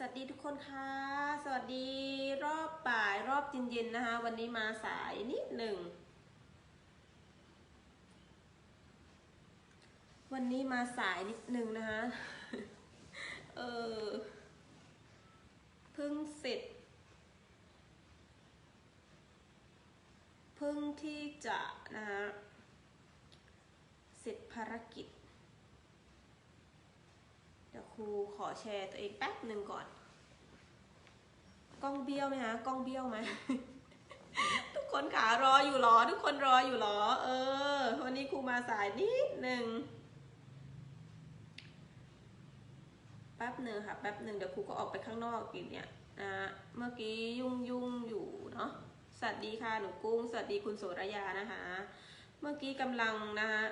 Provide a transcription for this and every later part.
สวัสดีทุกคนค่ะ สวัสดีรอบบ่ายรอบเย็นๆนะคะ วันนี้มาสายนิดหนึ่ง วันนี้มาสายนิดหนึ่งนะคะ เออเพิ่งเสร็จเพิ่งที่จะนะคะเสร็จภารกิจเดี๋ยวครูขอแชร์ตัวเองแป๊บหนึ่งก่อน กล้องเบี้ยวไหมคะกล้องเบี้ยวไหมทุกคนขารออยู่หรอ ทุกคนรออยู่หรอ เออ วันนี้ครูมาสายนิดหนึ่งแป๊บหนึ่งค่ะแป๊บหนึ่งเดี๋ยวครูก็ออกไปข้างนอกอีกเนี่ยนะเมื่อกี้ยุ่งยุ่งอยู่เนาะสวัสดีค่ะหนูกุ้งสวัสดีคุณโสรยานะคะ เมื่อกี้กำลังนะคะ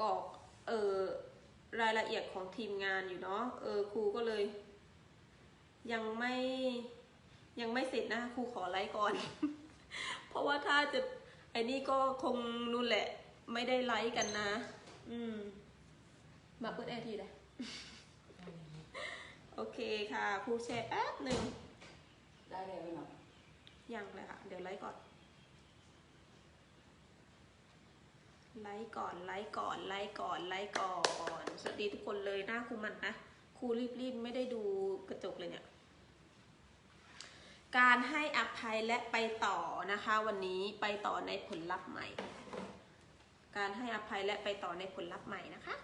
กรอกเออรายละเอียดของทีมงานอยู่เนาะเออครูก็เลย ยังไม่ยังไม่เสร็จนะครูขอไลฟ์ก่อน เพราะว่าถ้าจะไอ้นี่ก็คงนู่นแหละ ไม่ได้ไลฟ์กันนะ อืม มาเปิดแอร์ทีเลยโอเคค่ะครูแชร์แป๊บหนึ่งได้เลยไหมเนาะยังเลยค่ะ เดี๋ยวไลฟ์ก่อน ไลฟ์ก่อนไลฟ์ก่อนไลฟ์ก่อนไลฟ์ก่อน สวัสดีทุกคนเลยหน้าครูมันนะครูรีบๆ ไม่ได้ดูกระจกเลยเนี่ย การให้อภัยและไปต่อนะคะวันนี้ไปต่อในผลลัพธ์ใหม่ การให้อภัยและไปต่อในผลลัพธ์ใหม่นะคะ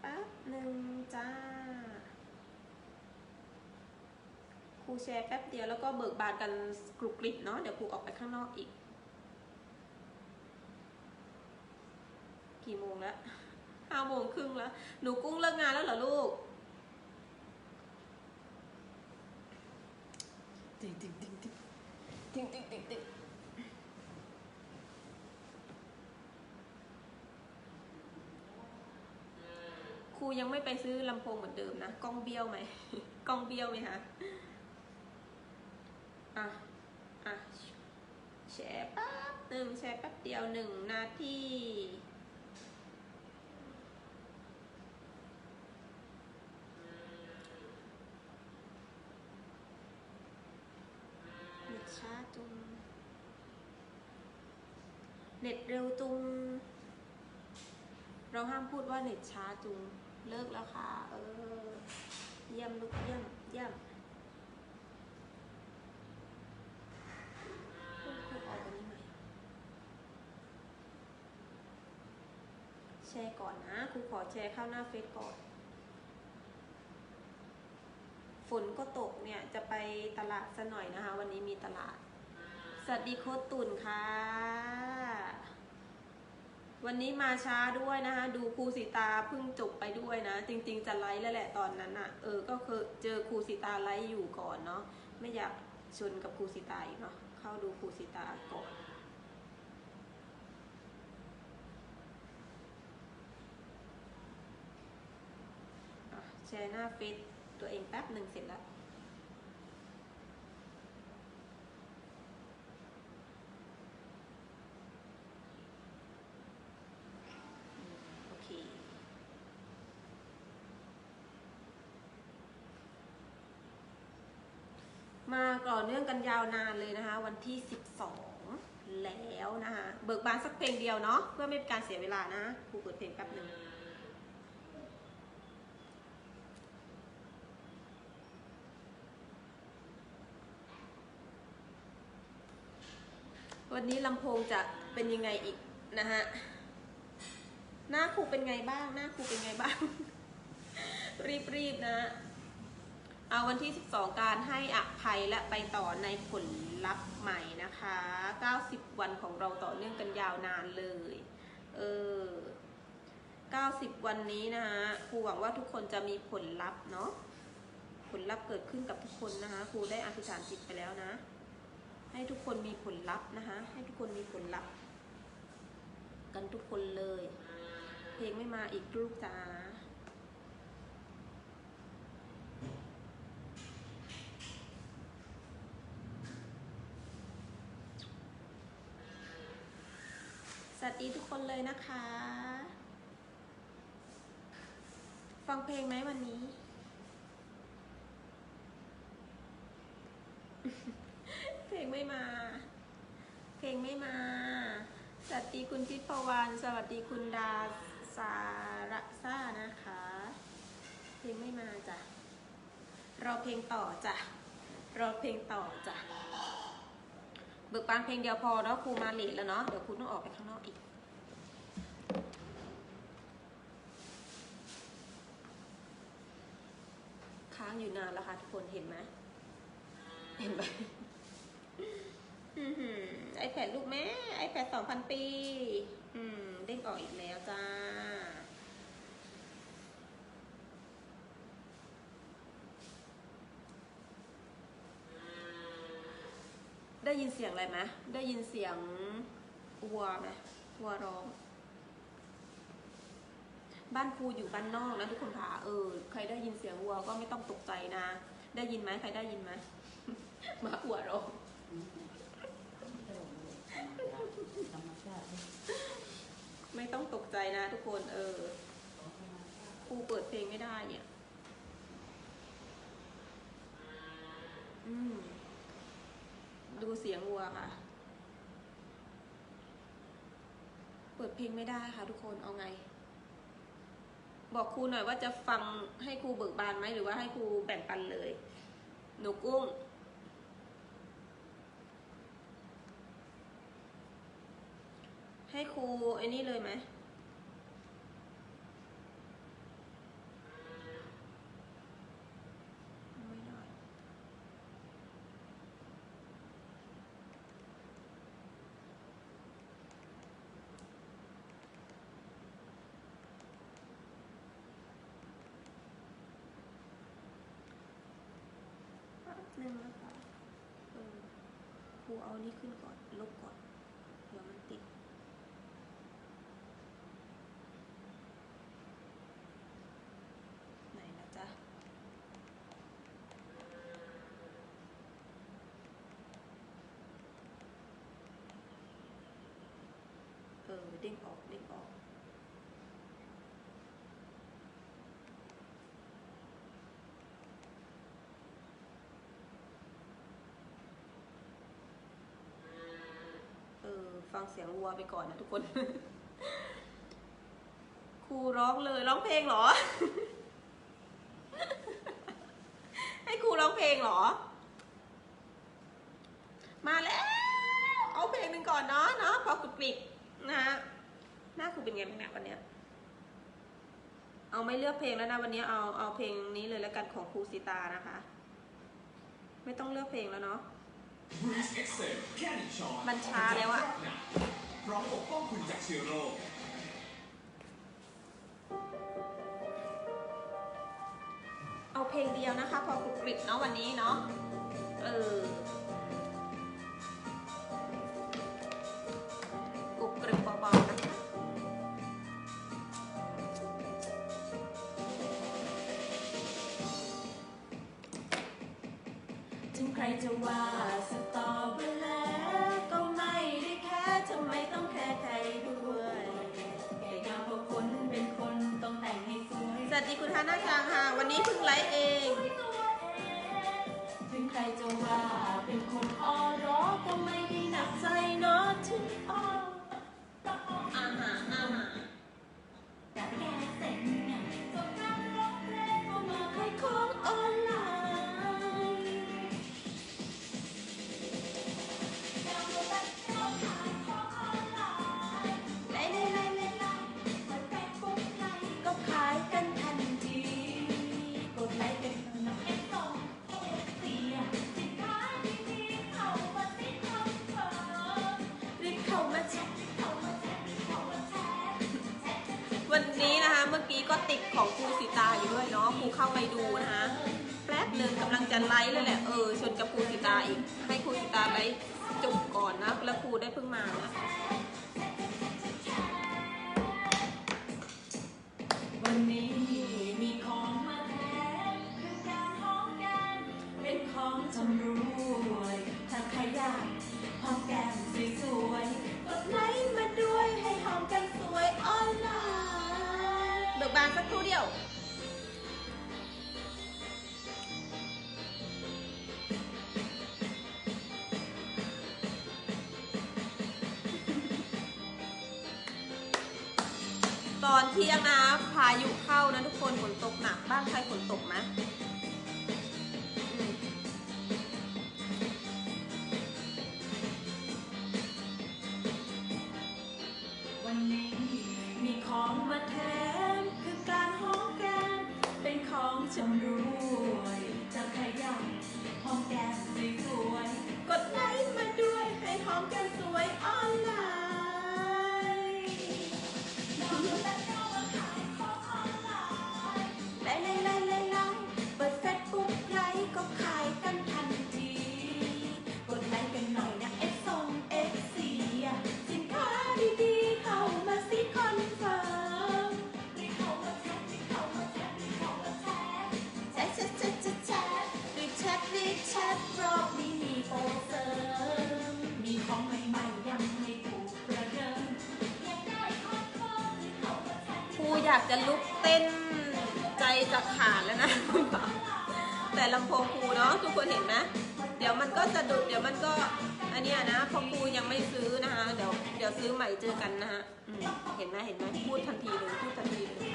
แป๊บหนึ่งจ้าครูแชร์แป๊บเดียวแล้วก็เบิกบานกันกรุบกริบเนาะเดี๋ยวครูออกไปข้างนอกอีก กี่โมงแล้ว ห้าโมงครึ่งแล้ว หนูกุ้งเลิกงานแล้วเหรอลูกติ๊งติ๊งติ๊งติ๊งติ๊งติ๊งติ๊งติ๊งครูยังไม่ไปซื้อลำโพงเหมือนเดิมนะ กล้องเบี้ยวไหม กล้องเบี้ยวไหมคะอะ อะแชร์แป๊บหนึ่งแชร์แป๊บเดียวหนึ่งนาที เน็ตเร็วจุง เราห้ามพูดว่าเน็ตช้าจุง เลิกแล้วค่ะ เออ เยี่ยมลูกเยี่ยมเยี่ยมพูดพูออกอันนี้ใหมแชร์ก่อนนะครูขอแชร์เข้าหน้าเฟซก่อน ฝนก็ตกเนี่ยจะไปตลาดซะหน่อยนะคะ วันนี้มีตลาด สวัสดีโค้ดตุ่นค่ะ วันนี้มาช้าด้วยนะคะ ดูครูสีตาเพิ่งจบไปด้วยนะ จริง ๆ จะไลฟ์แล้วแหละตอนนั้นอะ่ะเออ ก็คือเจอครูสีตาไลฟ์อยู่ก่อนเนาะ ไม่อยากชนกับครูสีตาอีกเนาะ เข้าดูครูสีตาก่อนแชร์หน้าเฟซตัวเองแป๊บหนึ่งเสร็จแล้ว โอเค มาก่อเนื่องกันยาวนานเลยนะคะ วันที่ 12 แล้วนะคะเบิกบานสักเพลงเดียวเนาะเพื่อไม่เป็นการเสียเวลานะครูเปิดเพลงแป๊บหนึ่งวันนี้ลำโพงจะเป็นยังไงอีกนะฮะหน้าครูเป็นไงบ้าง หน้าครูเป็นไงบ้าง รีบๆนะ เอาวันที่ 12 การให้อภัยและไปต่อในผลลัพธ์ใหม่นะคะ 90 วันของเราต่อเนื่องกันยาวนานเลย เออ 90 วันนี้นะคะครูหวังว่าทุกคนจะมีผลลัพธ์เนาะ ผลลัพธ์เกิดขึ้นกับทุกคนนะคะครูได้อธิษฐานจิตไปแล้วนะ ให้ทุกคนมีผลลัพธ์นะคะ ให้ทุกคนมีผลลัพธ์ กันทุกคนเลย เพลงไม่มาอีกลูกจ้า ส วัสดีทุกคนเลยนะคะ ฟังเพลงไหมวันนี้ เพลงไม่มา เพลงไม่มา สวัสดีคุณทิพวรรณสวัสดีคุณดาสาระซ่านะคะ เพลงไม่มาจ้ะรอเพลงต่อจ้ะรอเพลงต่อจ้ะ บิกบานเพลงเดียวพอเนาะครูมาเลทแล้วเนาะเดี๋ยวครูต้องออกไปข้างนอกอีกค้างอยู่นานแล้วค่ะทุกคนเห็นไหมเห็นไหมไอแพดลูกแม่ไอแพดสองพันปี อืมเด้งออกอีกแล้วจ้า ได้ ยินเสียงอะไรไหมได้ยินเสียงวัวไหมวัวร้อง บ้านครูอยู่บ้านนอกนะทุกคนค่ะเออใครได้ยินเสียงวัวก็ไม่ต้องตกใจนะ ได้ยินไหมใครได้ยินไหมมาวัวร้องไม่ต้องตกใจนะทุกคน เออครูเปิดเพลงไม่ได้เนี่ย อืม ดูเสียงวัวค่ะ เปิดเพลงไม่ได้ค่ะทุกคนเอาไง บอกครูหน่อยว่าจะฟังให้ครูเบิกบานไหมหรือว่าให้ครูแบ่งปันเลย หนูกุ้งให้ครูไอ้นี่เลยไหมได้ แป๊บนึงนะคะเออครูเอานี้ขึ้นก่อน ลบก่อนเดี๋ยวมันติด ไหนนะจ๊ะ เออ เด้งออกเด้งออก เออ ฟังเสียงวัวไปก่อนนะทุกคน ครูร้องเลยร้องเพลงเหรอ ให้ครูร้องเพลงเหรอ มาแล้ว เอาเพลงหนึ่งก่อนเนาะเนาะพอกรุบกริบนะฮะหน้าครูเป็นไงบ้างเนี่ยวันเนี้ยเอาไม่เลือกเพลงแล้วนะวันนี้เอาเอาเพลงนี้เลยแล้วกันของครูสิตานะคะ ไม่ต้องเลือกเพลงแล้วเนาะ มันช้าแล้วอะพร้อมปกป้องคุณจากเชื้อโรคเอาเพลงเดียวนะคะ พอกรุบกริบเนาะวันนี้เนาะเออ จะว่าสตอไปแล้วก็ไม่ได้แค่ทำไมต้องแคร์ใครด้วยแค่ยามพวกคนเป็นคนต้องแต่งให้สวยสวัสดีคุณฮานาจังค่ะ วันนี้เพิ่งไลฟ์เอง ถึงใครจะว่าเป็นคนอ้อร้อก็ไม่ได้หนักใจเนาะถึงอ้ออ ไลฟ์เลยแหละเออชนกับครูสิตาอีก ให้ครูสิตาไลฟ์จบก่อนนะ แล้วครูได้เพิ่งมานะ เที่ยงนะพายุเข้านะทุกคนฝนตกหนักบ้านใครฝนตกไหมวันนี้มีของมาแทนคือการหอมแก้มเป็นของชำรวยจะขยันหอมแก้มสวยกดไลค์มาด้วยให้หอมแก้มสวย แต่ลำโพงครูเนาะทุกคนเห็นไหมเดี๋ยวมันก็สะดุดเดี๋ยวมันก็อันเนี้ยนะพอครูยังไม่ซื้อนะคะเดี๋ยวเดี๋ยวซื้อใหม่เจอกันนะฮะเห็นไหมเห็นไหมพูดทันทีเลยพูดทันทีเลย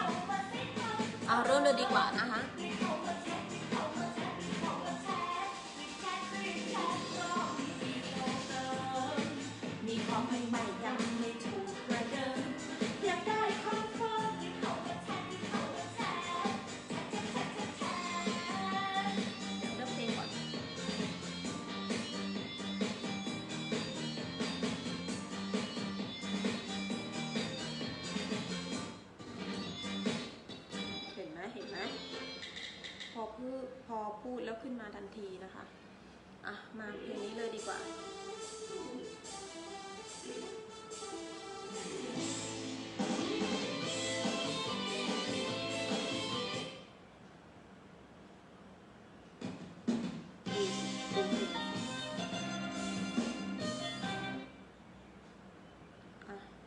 เอาเริ่มเลยดีกว่านะคะ พอพูดพอพูดแล้วขึ้นมาทันทีนะคะ อะ มาเพลงนี้เลยดีกว่า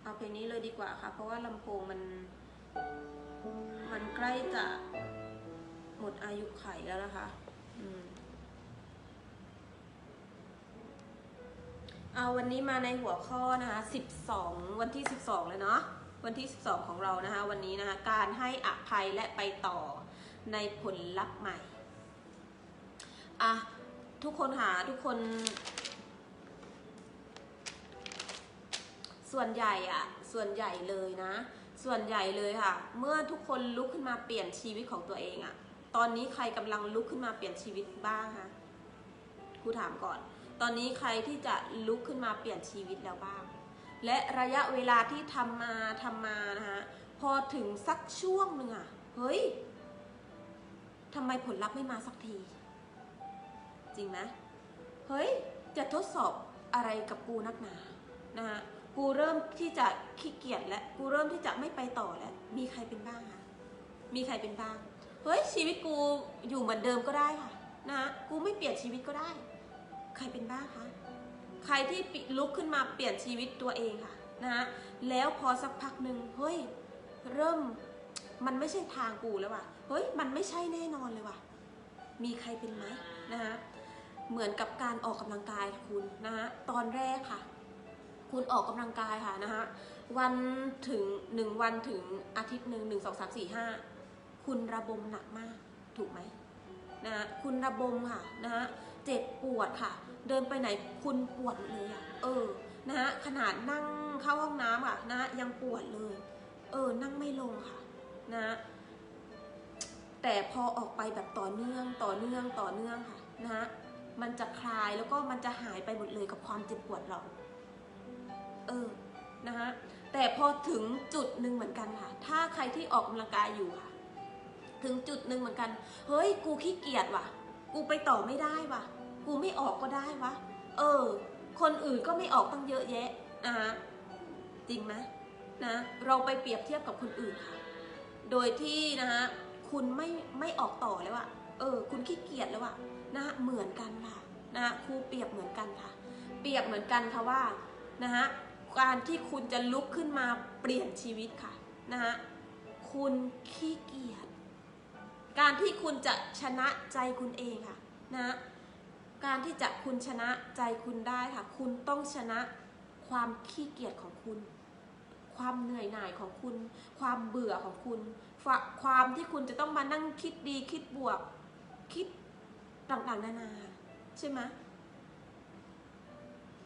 เอาเพลงนี้เลยดีกว่าค่ะ เพราะว่าลำโพงมัน มันใกล้จะ อายุไขแล้วนะคะอืมเอาวันนี้มาในหัวข้อนะคะ 12 วันที่ 12 เลยเนาะ วันที่ 12 ของเรานะคะ วันนี้นะคะ การให้อภัยและไปต่อในผลลัพธ์ใหม่ อะ ทุกคนหาทุกคน ส่วนใหญ่อะส่วนใหญ่เลยนะ ส่วนใหญ่เลยค่ะ เมื่อทุกคนลุกขึ้นมาเปลี่ยนชีวิตของตัวเองอะ ตอนนี้ใครกำลังลุกขึ้นมาเปลี่ยนชีวิตบ้างคะครูถามก่อน ตอนนี้ใครที่จะลุกขึ้นมาเปลี่ยนชีวิตแล้วบ้าง และระยะเวลาที่ทำมาทำมานะคะพอถึงสักช่วงหนึ่งอะเฮ้ยทำไมผลลัพธ์ไม่มาสักที จริงไหมเฮ้ย จะทดสอบอะไรกับกูนักหนา นะฮะ กูเริ่มที่จะขี้เกียจแล้ว กูเริ่มที่จะไม่ไปต่อแล้ว มีใครเป็นบ้างคะ มีใครเป็นบ้าง เฮ้ยชีวิตกูอยู่เหมือนเดิมก็ได้ค่ะนะฮะกูไม่เปลี่ยนชีวิตก็ได้ ใครเป็นบ้างคะใครที่ลุกขึ้นมาเปลี่ยนชีวิตตัวเองค่ะนะฮะแล้วพอสักพักหนึ่งเฮ้ยเริ่มมันไม่ใช่ทางกูแล้วว่ะเฮ้ยมันไม่ใช่แน่นอนเลยว่ะ มีใครเป็นไหมนะฮะเหมือนกับการออกกำลังกายคุณนะฮะตอนแรกค่ะ คุณออกกำลังกายค่ะนะคะวันถึงหนึ่งวันถึงอาทิตย์หนึ่งหนึ่งสองสามสี่ห้า คุณระบมหนักมากถูกไหมนะคุณระบมค่ะนะฮะเจ็บปวดค่ะ เดินไปไหนคุณปวดเลยอะเออนะฮะขนาดนั่งเข้าห้องน้ำอะนะฮะยังปวดเลย เออนั่งไม่ลงค่ะนะแต่พอออกไปแบบต่อเนื่องต่อเนื่องต่อเนื่องค่ะนะฮะมันจะคลายแล้วก็มันจะหายไปหมดเลยกับความเจ็บปวดเรา เออนะฮะแต่พอถึงจุดหนึ่งเหมือนกันค่ะ ถ้าใครที่ออกกำลังกายอยู่ค่ะ ถึงจุดหนึ่งเหมือนกัน เฮ้ย กูขี้เกียจว่ะ กูไปต่อไม่ได้ว่ะ กูไม่ออกก็ได้วะ เออ คนอื่นก็ไม่ออกตั้งเยอะแยะนะฮะจริงไหมนะ เราไปเปรียบเทียบกับคนอื่นค่ะ โดยที่นะฮะ คุณไม่ไม่ออกต่อแล้วอะเออ คุณขี้เกียจแล้วอะนะ เหมือนกันค่ะ นะครูเปรียบเหมือนกันค่ะ เปรียบเหมือนกันค่ะว่า นะฮะ การที่คุณจะลุกขึ้นมาเปลี่ยนชีวิตค่ะ นะฮะ คุณขี้เกียจ การที่คุณจะชนะใจคุณเองค่ะนะการที่จะคุณชนะใจคุณได้ค่ะ คุณต้องชนะความขี้เกียจของคุณ ความเหนื่อยหน่ายของคุณ ความเบื่อของคุณ ความที่คุณจะต้องมานั่งคิดดีคิดบวก คิดต่างๆ นานา ใช่ไหม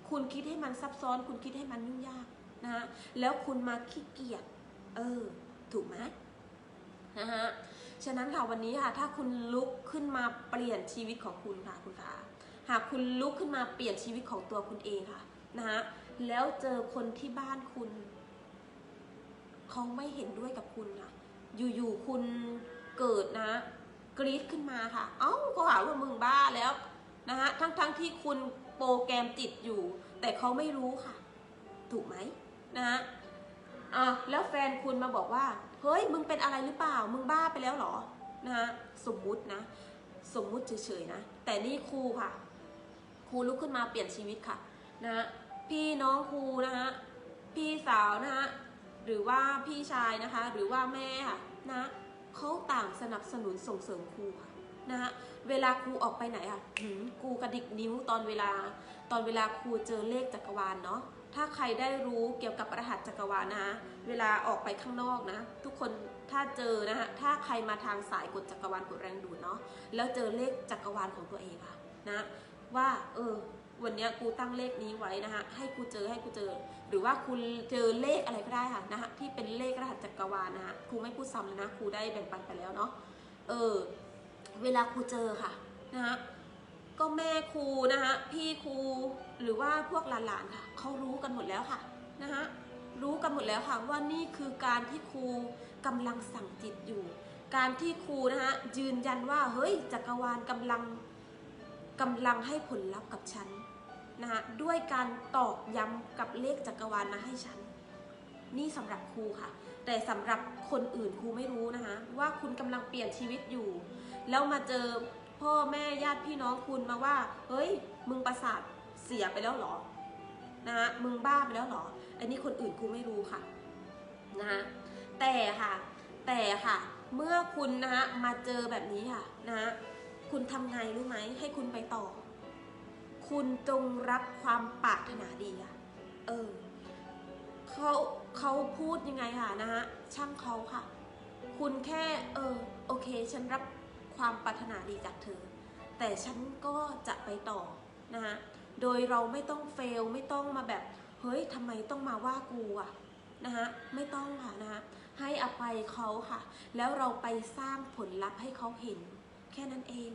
คุณคิดให้มันซับซ้อน คุณคิดให้มันยุ่งยากนะฮะแล้วคุณมาขี้เกียจเออ ถูกไหมนะฮะ ฉะนั้นค่ะวันนี้ค่ะถ้าคุณลุกขึ้นมาเปลี่ยนชีวิตของคุณค่ะคุณขาหากคุณลุกขึ้นมาเปลี่ยนชีวิตของตัวคุณเองค่ะนะฮะแล้วเจอคนที่บ้านคุณเขาไม่เห็นด้วยกับคุณค่ะอยู่ๆคุณเกิดนะกรี๊ดขึ้นมาค่ะ เอ้าก็หาว่ามึงบ้าแล้วนะฮะทั้งๆที่คุณโปรแกรมจิตอยู่ แต่เขาไม่รู้ค่ะ ถูกไหมนะฮะอะแล้วแฟนคุณมาบอกว่า เฮ้ยมึงเป็นอะไรหรือเปล่า มึงบ้าไปแล้วเหรอนะฮะสมมุตินะ สมมุติเฉยๆนะ แต่นี่ครูค่ะ ครูลุกขึ้นมาเปลี่ยนชีวิตค่ะนะฮะพี่น้องครูนะฮะพี่สาวนะฮะหรือว่าพี่ชายนะคะ หรือว่าแม่ค่ะนะเขาต่างสนับสนุนส่งเสริมครูค่ะนะฮะเวลาครูออกไปไหนอะครูกระดิกนิ้วตอนเวลา ตอนเวลาครูเจอเลขจักรวาลเนาะ ถ้าใครได้รู้เกี่ยวกับรหัสจักรวาลนะคะเวลาออกไปข้างนอกนะ ทุกคนถ้าเจอนะฮะถ้าใครมาทางสายกดจักรวาลกดแรงดูดเนาะแล้วเจอเลขจักรวาลของตัวเองค่ะนะว่าเออวันเนี้ยกูตั้งเลขนี้ไว้นะฮะให้กูเจอให้กูเจอ หรือว่าคุณเจอเลขอะไรก็ได้ค่ะนะฮะที่เป็นเลขรหัสจักรวาลนะฮะครูไม่พูดซ้ำเลยนะครูได้แบ่งปันไปแล้วเนาะเออเวลาครูเจอค่ะนะฮะ ก็แม่ครูนะฮะพี่ครูหรือว่าพวกหลานๆค่ะเขารู้กันหมดแล้วค่ะนะฮะรู้กันหมดแล้วค่ะว่านี่คือการที่ครูกำลังสั่งจิตอยู่ การที่ครูนะฮะยืนยันว่าเฮ้ยจักรวาลกำลังกำลังให้ผลลัพธ์กับฉันนะฮะด้วยการตอกย้ำกับเลขจักรวาลมาให้ฉัน นี่สำหรับครูค่ะ แต่สำหรับคนอื่นครูไม่รู้นะคะว่าคุณกำลังเปลี่ยนชีวิตอยู่ แล้วมาเจอ พ่อแม่ญาติพี่น้องคุณมาว่า เฮ้ย มึงประสาทเสียไปแล้วเหรอนะฮะมึงบ้าไปแล้วเหรอ อันนี้คนอื่นครูไม่รู้ค่ะนะฮะแต่ค่ะ แต่ค่ะ เมื่อคุณนะฮะมาเจอแบบนี้ค่ะนะฮะคุณทำไงรู้ไหมให้คุณไปต่อ คุณจงรับความปรารถนาดีอะเออเขาเขาพูดยังไงค่ะนะฮะช่างเขาค่ะ คุณแค่ เออ โอเค ฉันรับ ความปรารถนาดีจากเธอ แต่ฉันก็จะไปต่อนะฮะโดยเราไม่ต้องเฟลไม่ต้องมาแบบ เฮ้ยทำไมต้องมาว่ากูอะนะฮะไม่ต้องค่ะนะฮะให้อภัยเขาค่ะ แล้วเราไปสร้างผลลัพธ์ให้เขาเห็น แค่นั้นเอง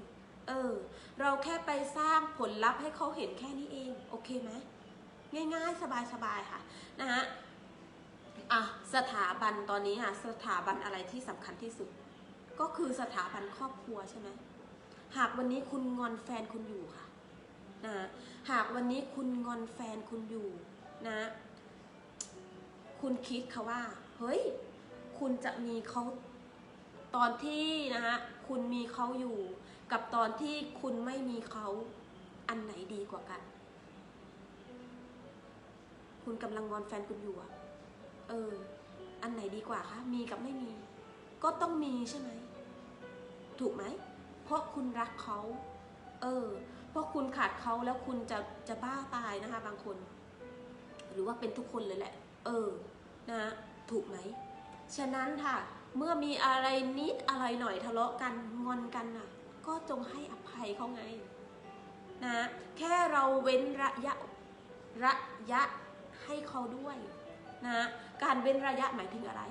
เออ เราแค่ไปสร้างผลลัพธ์ให้เขาเห็นแค่นี้เอง โอเคไหมง่ายๆ สบายๆค่ะนะฮะอะ สถาบันตอนนี้ค่ะ สถาบันอะไรที่สำคัญที่สุด ก็คือสถาบันครอบครัวใช่ไหมหากวันนี้คุณงอนแฟนคุณอยู่ค่ะนะหากวันนี้คุณงอนแฟนคุณอยู่นะ คุณคิดค่ะว่า เฮ้ย คุณจะมีเขาตอนที่นะฮะคุณมีเขาอยู่ กับตอนที่คุณไม่มีเขาอันไหนดีกว่ากัน คุณกำลังงอนแฟนคุณอยู่อะเออ อันไหนดีกว่าคะ มีกับไม่มี ก็ต้องมีใช่ไหม ถูกไหม เพราะคุณรักเขา เออ เพราะคุณขาดเขาแล้วคุณจะจะบ้าตายนะคะ บางคน หรือว่าเป็นทุกคนเลยแหละ เออ นะ ถูกไหม ฉะนั้นค่ะ เมื่อมีอะไรนิดอะไรหน่อยทะเลาะกันงอนกันน่ะ ก็จงให้อภัยเขาไง นะ แค่เราเว้นระยะระยะให้เขาด้วย นะ การเว้นระยะหมายถึงอะไร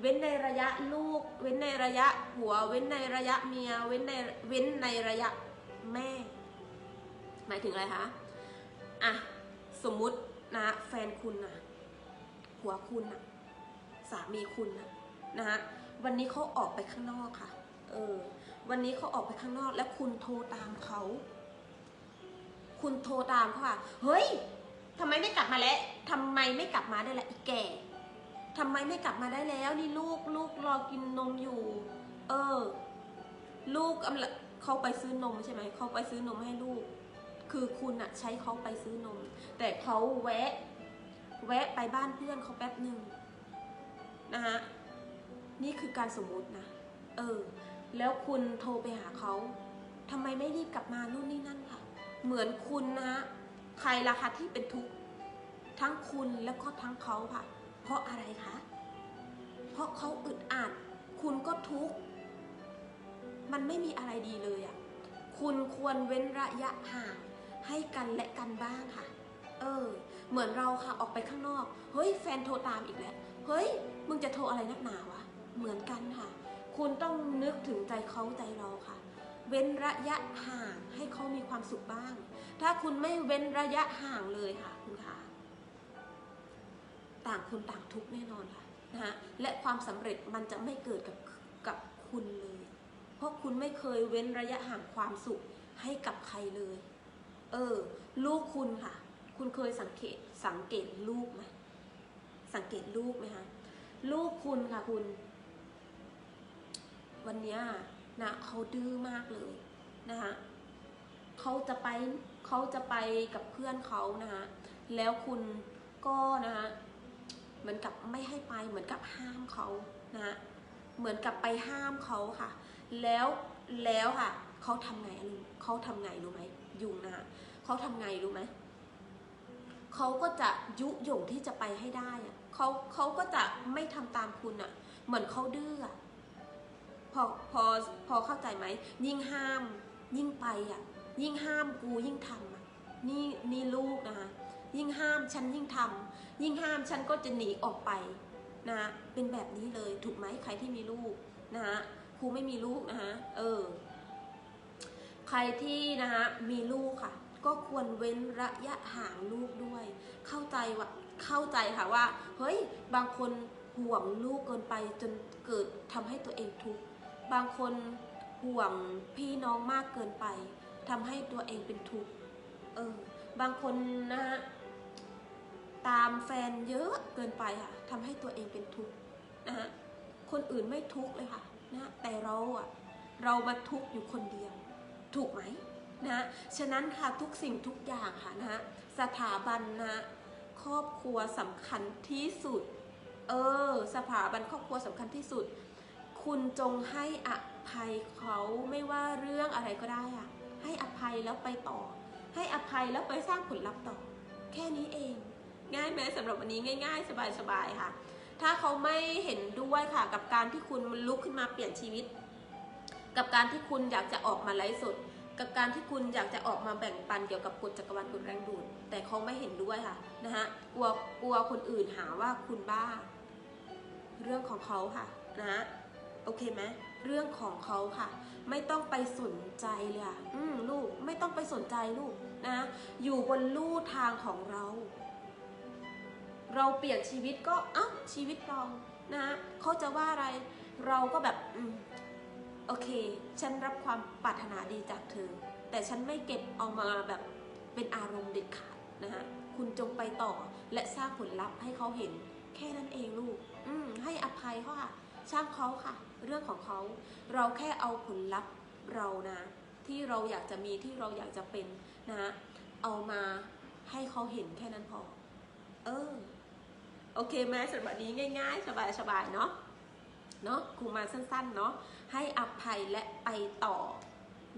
เว้นในระยะลูก เว้นในระยะผัว เว้นในระยะเมีย เว้นในเว้นในระยะแม่ หมายถึงอะไรคะอะสมมุตินะแฟนคุณนะผัวคุณนะสามีคุณนะนะฮะวันนี้เขาออกไปข้างนอกค่ะ เออ วันนี้เขาออกไปข้างนอกแล้วคุณโทรตามเขา คุณโทรตามเขาค่ะ เฮ้ยทำไมไม่กลับมาแล้วทำไมไม่กลับมาได้ละอีแก่ ทำไมไม่กลับมาได้แล้ว นี่ลูกลูกรอกินนมอยู่ เออ ลูกเขาไปซื้อนมใช่ไหมเขาไปซื้อนมให้ลูก คือคุณอะใช้เขาไปซื้อนม แต่เขาแวะ แวะไปบ้านเพื่อนเขาแป๊บหนึ่งนะฮะนี่คือการสมมุตินะเออ แล้วคุณโทรไปหาเขาทำไมไม่รีบกลับมานู่นนี่นั่นค่ะ เหมือนคุณนะใครล่ะคะที่เป็นทุกข์ทั้งคุณแล้วก็ทั้งเขาค่ะ เพราะอะไรคะ เพราะเขาอึดอัด คุณก็ทุกข์ มันไม่มีอะไรดีเลยอะ่ะ คุณควรเว้นระยะห่างให้กันและกันบ้างค่ะ เออ เหมือนเราค่ะออกไปข้างนอก เฮ้ย แฟนโทรตามอีกแล้ว เฮ้ย มึงจะโทรอะไรนักหนาวะ เหมือนกันค่ะ คุณต้องนึกถึงใจเขาใจเราค่ะเว้นระยะห่างให้เขามีความสุขบ้าง ถ้าคุณไม่เว้นระยะห่างเลยค่ะคุณคะ ต่างคนต่างทุกข์แน่นอนค่ะนะฮะและความสำเร็จมันจะไม่เกิดกับกับคุณเลย เพราะคุณไม่เคยเว้นระยะห่างความสุขให้กับใครเลย เออ ลูกคุณค่ะ คุณเคยสังเกตสังเกตลูกไหมสังเกตลูกไหมคะลูกคุณค่ะคุณ วันนี้นะเขาดื้อมากเลยนะคะเขาจะไปเขาจะไปกับเพื่อนเขานะคะแล้วคุณก็นะคะ เหมือนกับไม่ให้ไปเหมือนกับห้ามเขานะเหมือนกับไปห้ามเขาค่ะ แล้วแล้วค่ะเขาทำไงรู้เขาทำไงรู้ไหมยุงนะเขาทำไงรู้ไหมเขาก็จะยุยงที่จะไปให้ได้อะเขาเขาก็จะไม่ทำตามคุณอะเหมือนเขาดื้อพอพอพอเข้าใจไหมยิ่งห้าม ยิ่งไปอะ ยิ่งห้ามกูยิ่งทำอะนี่นี่ลูกนะคะยิ่งห้ามฉันยิ่งทำ ยิ่งห้ามฉันก็จะหนีออกไปนะเป็นแบบนี้เลยถูกไหมใครที่มีลูกนะคะครูไม่มีลูกนะคะเออ ใครที่นะคะมีลูกค่ะ ก็ควรเว้นระยะห่างลูกด้วย เข้าใจว่าเข้าใจค่ะว่าเฮ้ยบางคนห่วงลูกเกินไปจนเกิดทำให้ตัวเองทุกข์บางคนห่วงพี่น้องมากเกินไปทำให้ตัวเองเป็นทุกข์เออบางคนนะฮะ ตามแฟนเยอะเกินไปค่ะทำให้ตัวเองเป็นทุกข์นะฮะคนอื่นไม่ทุกข์เลยค่ะนะแต่เราอะเรามาทุกข์อยู่คนเดียว ถูกไหมนะฉะนั้นค่ะทุกสิ่งทุกอย่างค่ะนะฮะสถาบันนะครอบครัวสำคัญที่สุด เออ สถาบันครอบครัวสำคัญที่สุด คุณจงให้อภัยเขาไม่ว่าเรื่องอะไรก็ได้อะให้อภัยแล้วไปต่อ ให้อภัยแล้วไปสร้างผลลัพธ์ต่อ แค่นี้เอง ง่ายไหมสำหรับวันนี้ง่าย ๆ สบายๆค่ะ ถ้าเขาไม่เห็นด้วยค่ะ กับการที่คุณลุกขึ้นมาเปลี่ยนชีวิต กับการที่คุณอยากจะออกมาไลฟ์สด กับการที่คุณอยากจะออกมาแบ่งปันเกี่ยวกับกฎจักรวาลกฎแรงดูด แต่เขาไม่เห็นด้วยค่ะนะฮะกลัวกลัวคนอื่นหาว่าคุณบ้า เรื่องของเขาค่ะนะโอเคไหมเรื่องของเขาค่ะ ไม่ต้องไปสนใจเลยอะอืมลูกไม่ต้องไปสนใจลูกนะ อยู่บนลู่ทางของเรา เราเปลี่ยนชีวิตก็เอ้าชีวิตเรานะเขาจะว่าอะไรเราก็แบบอืมโอเค ฉันรับความปรารถนาดีจากเธอ แต่ฉันไม่เก็บเอามาแบบเป็นอารมณ์เด็ดขาดนะฮะคุณจงไปต่อและสร้างผลลัพธ์ให้เขาเห็น แค่นั้นเองลูก อืมให้อภัยเขาค่ะช่างเขาค่ะ เรื่องของเขาเราแค่เอาผลลัพธ์เรานะ ที่เราอยากจะมีที่เราอยากจะเป็นนะ เอามาให้เขาเห็นแค่นั้นพอ เออ โอเคไหมสำหรับวันนี้ง่าย ๆ สบายๆเนาะเนาะครูมาสั้นๆเนาะให้อภัยและไปต่อ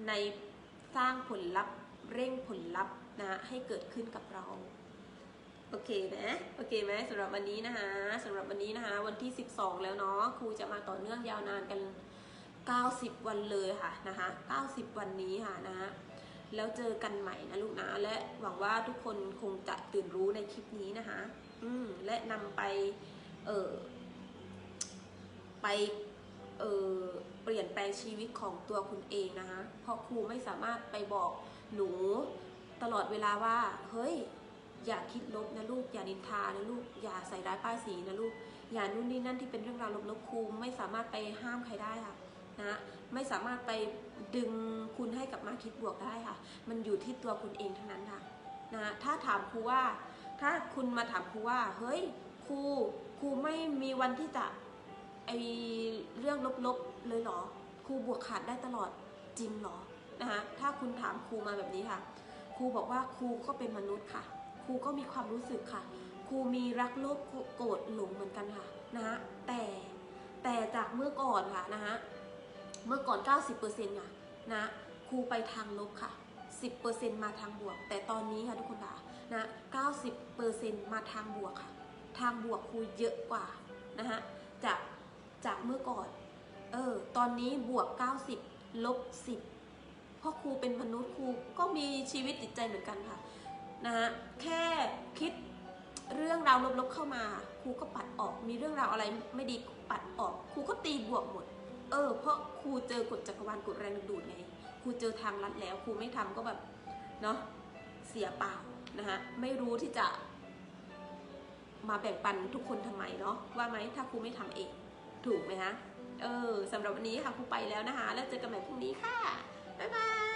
ในสร้างผลลัพธ์เร่งผลลัพธ์นะให้เกิดขึ้นกับเราโอเคนะโอเคไหมสำหรับวันนี้นะคะสำหรับวันนี้นะคะวันที่ 12 แล้วเนาะครูจะมาต่อเนื่องยาวนานกัน 90 วันเลยค่ะนะคะ90 วันนี้ค่ะนะคะแล้วเจอกันใหม่นะลูกนะและหวังว่าทุกคนคงจะตื่นรู้ในคลิปนี้นะคะ อืมและนำไปเออไปเออเปลี่ยนแปลงชีวิตของตัวคุณเองนะคะเพราะครูไม่สามารถไปบอกหนูตลอดเวลาว่า เฮ้ย อย่าคิดลบนะลูก อย่านินทานะลูก อย่าใส่ร้ายป้ายสีนะลูก อย่านู่นนี่นั่นที่เป็นเรื่องราวลบๆครูไม่สามารถไปห้ามใครได้ค่ะนะไม่สามารถไปดึงคุณให้กลับมาคิดบวกได้ค่ะ มันอยู่ที่ตัวคุณเองเท่านั้นค่ะนะถ้าถามครูว่า ถ้าคุณมาถามครูว่า เฮ้ยครูครูไม่มีวันที่จะไอเรื่องลบๆเลยเหรอครูบวกขาดได้ตลอดจริงเหรอนะคะถ้าคุณถามครูมาแบบนี้ค่ะ ครูบอกว่าครูก็เป็นมนุษย์ค่ะ ครูก็มีความรู้สึกค่ะ ครูมีรักโลภโกรธหลงเหมือนกันค่ะนะฮะแต่แต่จากเมื่อก่อนค่ะนะฮะเมื่อก่อน 90%ค่ะนะครูไปทางลบค่ะ 10%มาทางบวก แต่ตอนนี้ค่ะทุกคนค่ะนะ90%มาทางบวกค่ะ ทางบวกครูเยอะกว่านะฮะจากจากเมื่อก่อน เออ ตอนนี้บวก 90 ลบ 10 เพราะครูเป็นมนุษย์ครูก็มีชีวิตจิตใจเหมือนกันค่ะนะฮะแค่คิดเรื่องราวลบๆเข้ามา ครูก็ปัดออกมีเรื่องราวอะไรไม่ดีปัดออก ครูก็ตีบวกหมด เออ เพราะครูเจอกฎจักรวาลกฎแรงดึงดูดไง ครูเจอทางลัดแล้วครูไม่ทำก็แบบเนาะเสียเปล่านะฮะไม่รู้ที่จะมาแบ่งปันทุกคนทำไมเนาะว่าไหมถ้าครูไม่ทำเองถูกไหมฮะเออสำหรับวันนี้ค่ะครูไปแล้วนะคะ แล้วเจอกันใหม่พรุ่งนี้ค่ะ บ๊ายบาย